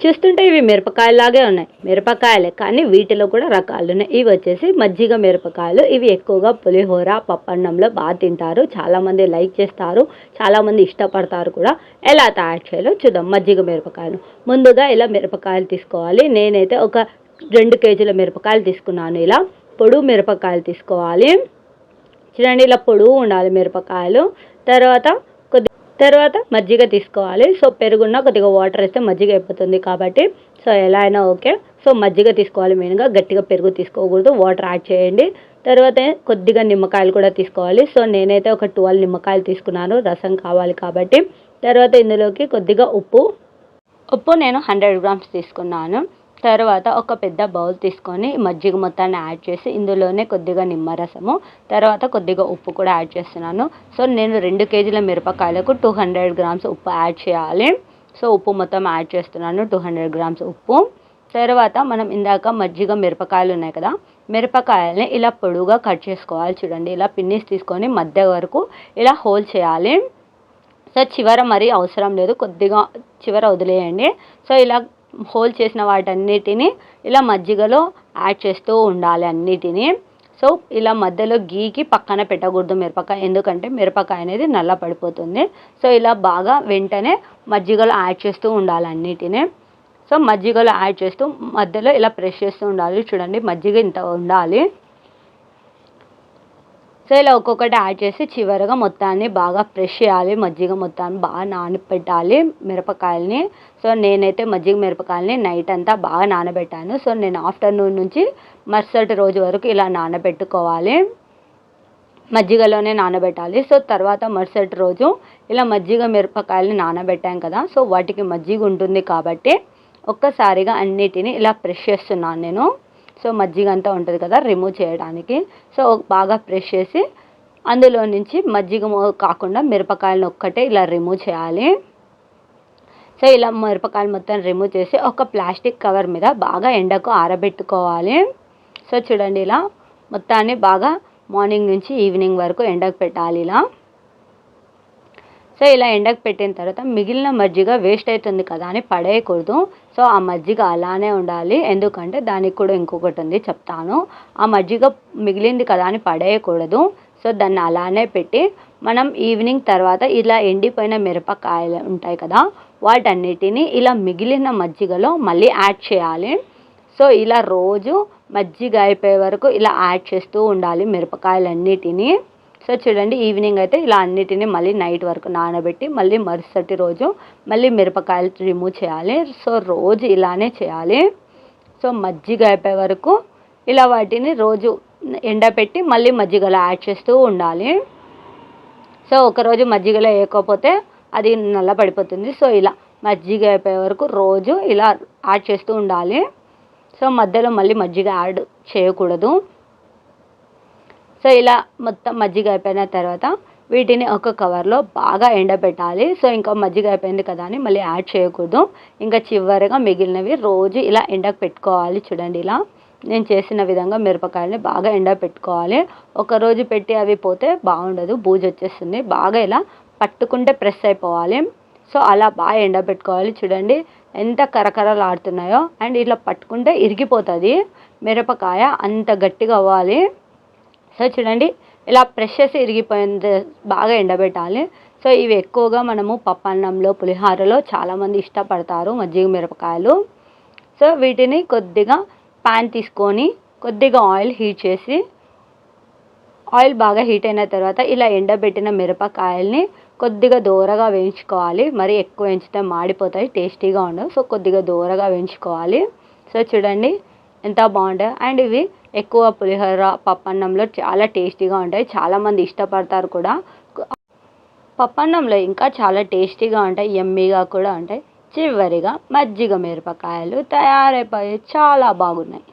చూస్తుంటే ఇవి మిరపకాయలాగే ఉన్నాయి. మిరపకాయలే కానీ వీటిలో కూడా రకాలు ఉన్నాయి. ఇవి వచ్చేసి మజ్జిగ మిరపకాయలు. ఇవి ఎక్కువగా పులిహోర పప్పన్నంలో బాగా తింటారు. చాలామంది లైక్ చేస్తారు. చాలామంది ఇష్టపడతారు కూడా. ఎలా తయారు చేయాలో చూద్దాం. మజ్జిగ మిరపకాయలు. ముందుగా ఇలా మిరపకాయలు తీసుకోవాలి. నేనైతే ఒక రెండు కేజీల మిరపకాయలు తీసుకున్నాను ఇలా. పొడు మిరపకాయలు తీసుకోవాలి. చూడండి ఇలా పొడువు ఉండాలి మిరపకాయలు. తర్వాత తర్వాత మజ్జిగ తీసుకోవాలి. సో పెరుగున్న కొద్దిగా వాటర్ వేస్తే మజ్జిగ అయిపోతుంది కాబట్టి సో ఎలా అయినా ఓకే. సో మజ్జిగ తీసుకోవాలి మెయిన్గా గట్టిగా పెరుగు తీసుకోకూడదు. వాటర్ యాడ్ చేయండి. తర్వాత కొద్దిగా నిమ్మకాయలు కూడా తీసుకోవాలి. సో నేనైతే ఒక ట్వెల్వ్ నిమ్మకాయలు తీసుకున్నాను. రసం కావాలి కాబట్టి. తర్వాత ఇందులోకి కొద్దిగా ఉప్పు. ఉప్పు నేను హండ్రెడ్ గ్రామ్స్ తీసుకున్నాను. తర్వాత ఒక పెద్ద బౌల్ తీసుకొని మజ్జిగ మొత్తాన్ని యాడ్ చేసి ఇందులోనే కొద్దిగా నిమ్మరసము తర్వాత కొద్దిగా ఉప్పు కూడా యాడ్ చేస్తున్నాను. సో నేను రెండు కేజీల మిరపకాయలకు టూ హండ్రెడ్ గ్రామ్స్ ఉప్పు యాడ్ చేయాలి. సో ఉప్పు మొత్తం యాడ్ చేస్తున్నాను టూ హండ్రెడ్ గ్రామ్స్ ఉప్పు. తర్వాత మనం ఇందాక మజ్జిగ మిరపకాయలు ఉన్నాయి కదా మిరపకాయల్ని ఇలా పొడుగా కట్ చేసుకోవాలి చూడండి. ఇలా పిన్నిస్ తీసుకొని మధ్య వరకు ఇలా హోల్ చేయాలి. సో చివర మరీ అవసరం లేదు కొద్దిగా చివర వదిలేయండి. సో ఇలా హోల్ చేసిన వాటన్నిటిని ఇలా మజ్జిగలో యాడ్ చేస్తూ ఉండాలి అన్నిటినీ. సో ఇలా మధ్యలో గీకి పక్కన పెట్టకూడదు మిరపకాయ ఎందుకంటే మిరపకాయ అనేది నల్ల పడిపోతుంది. సో ఇలా బాగా వెంటనే మజ్జిగలో యాడ్ చేస్తూ ఉండాలి అన్నిటినీ. సో మజ్జిగలో యాడ్ చేస్తూ మధ్యలో ఇలా ప్రెస్ చేస్తూ ఉండాలి. చూడండి మజ్జిగ ఇంత ఉండాలి. సో ఇలా ఒక్కొక్కటి యాడ్ చేసి చివరగా మొత్తాన్ని బాగా ఫ్రెష్ చేయాలి. మజ్జిగ మొత్తాన్ని బాగా నానబెట్టాలి. మిరపకాయల్ని. సో నేనైతే మజ్జిగ మిరపకాయల్ని నైట్ అంతా బాగా నానబెట్టాను. సో నేను ఆఫ్టర్నూన్ నుంచి మరుసటి రోజు వరకు ఇలా నానబెట్టుకోవాలి. మజ్జిగలోనే నానబెట్టాలి. సో తర్వాత మరుసటి రోజు ఇలా మజ్జిగ మిరపకాయలని నానబెట్టాం కదా. సో వాటికి మజ్జిగ ఉంటుంది కాబట్టి ఒక్కసారిగా అన్నిటిని ఇలా ప్రెష్ చేస్తున్నాను నేను. సో మజ్జిగ అంతా ఉంటుంది కదా రిమూవ్ చేయడానికి. సో బాగా ప్రెష్ చేసి అందులో నుంచి మజ్జిగ కాకుండా మిరపకాయలను ఒక్కటే ఇలా రిమూవ్ చేయాలి. సో ఇలా మిరపకాయలు మొత్తం రిమూవ్ చేసి ఒక ప్లాస్టిక్ కవర్ మీద బాగా ఎండకు ఆరబెట్టుకోవాలి. సో చూడండి ఇలా మొత్తాన్ని బాగా మార్నింగ్ నుంచి ఈవినింగ్ వరకు ఎండకు పెట్టాలి ఇలా. సో ఇలా ఎండకు పెట్టిన తర్వాత మిగిలిన మజ్జిగ వేస్ట్ అవుతుంది కదా అని పడేయకూడదు. సో ఆ మజ్జిగ అలానే ఉండాలి. ఎందుకంటే దానికి కూడా ఇంకొకటి ఉంది చెప్తాను. ఆ మజ్జిగ మిగిలింది కదా అని పడేయకూడదు. సో దాన్ని అలానే పెట్టి మనం ఈవినింగ్ తర్వాత ఇలా ఎండిపోయిన మిరపకాయలు ఉంటాయి కదా వాటన్నిటిని ఇలా మిగిలిన మజ్జిగలో మళ్ళీ యాడ్ చేయాలి. సో ఇలా రోజు మజ్జిగ అయిపోయే వరకు ఇలా యాడ్ చేస్తూ ఉండాలి మిరపకాయలన్నిటినీ. సో చూడండి ఈవినింగ్ అయితే ఇలా అన్నిటిని మళ్ళీ నైట్ వరకు నానబెట్టి మళ్ళీ మరుసటి రోజు మళ్ళీ మిరపకాయలు రిమూవ్ చేయాలి. సో రోజు ఇలానే చేయాలి. సో మజ్జిగ అయిపోయే వరకు ఇలా వాటిని రోజు ఎండబెట్టి మళ్ళీ మజ్జిగలో యాడ్ చేస్తూ ఉండాలి. సో ఒకరోజు మజ్జిగలో వేయకపోతే అది నల్ల పడిపోతుంది సో ఇలా మజ్జిగ అయిపోయే వరకు రోజు ఇలా యాడ్ చేస్తూ ఉండాలి. సో మధ్యలో మళ్ళీ మజ్జిగ యాడ్ చేయకూడదు. సో ఇలా మొత్తం మజ్జిగ అయిపోయిన తర్వాత వీటిని ఒక కవర్లో బాగా ఎండబెట్టాలి. సో ఇంకా మజ్జిగ అయిపోయింది కదా అని మళ్ళీ యాడ్ చేయకూడదు. ఇంకా చివరిగా మిగిలినవి రోజు ఇలా ఎండకు పెట్టుకోవాలి చూడండి ఇలా. నేను చేసిన విధంగా మిరపకాయలని బాగా ఎండ పెట్టుకోవాలి ఒకరోజు పెట్టి అవి పోతే బాగుండదు. బూజు వచ్చేస్తుంది. బాగా ఇలా పట్టుకుంటే ప్రెస్ అయిపోవాలి. సో అలా బాగా ఎండబెట్టుకోవాలి చూడండి. ఎంత కరకరలాడుతున్నాయో. అండ్ ఇట్లా పట్టుకుంటే ఇరిగిపోతుంది. మిరపకాయ అంత గట్టిగా అవ్వాలి. సో చూడండి ఇలా ప్రెస్ చేసి ఇరిగిపోయింది బాగా ఎండబెట్టాలి. సో ఇవి ఎక్కువగా మనము పప్పన్నంలో పులిహోరలో చాలామంది ఇష్టపడతారు మజ్జిగ మిరపకాయలు. సో వీటిని కొద్దిగా ప్యాన్ తీసుకొని కొద్దిగా ఆయిల్ హీట్ చేసి ఆయిల్ బాగా హీట్ అయిన తర్వాత ఇలా ఎండబెట్టిన మిరపకాయల్ని కొద్దిగా దూరగా వేయించుకోవాలి. మరి ఎక్కువ వేయించితే మాడిపోతాయి టేస్టీగా ఉండవు. సో కొద్దిగా దూరగా వేయించుకోవాలి. సో చూడండి ఎంత బాగుంటాయి. అండ్ ఇవి ఎక్కువ పులిహోర పప్పన్నంలో చాలా టేస్టీగా ఉంటాయి. చాలామంది ఇష్టపడతారు కూడా. పప్పన్నంలో ఇంకా చాలా టేస్టీగా ఉంటాయి. ఎమ్మీగా కూడా ఉంటాయి. చివరిగా మజ్జిగ మిరపకాయలు తయారైపోయి చాలా బాగున్నాయి.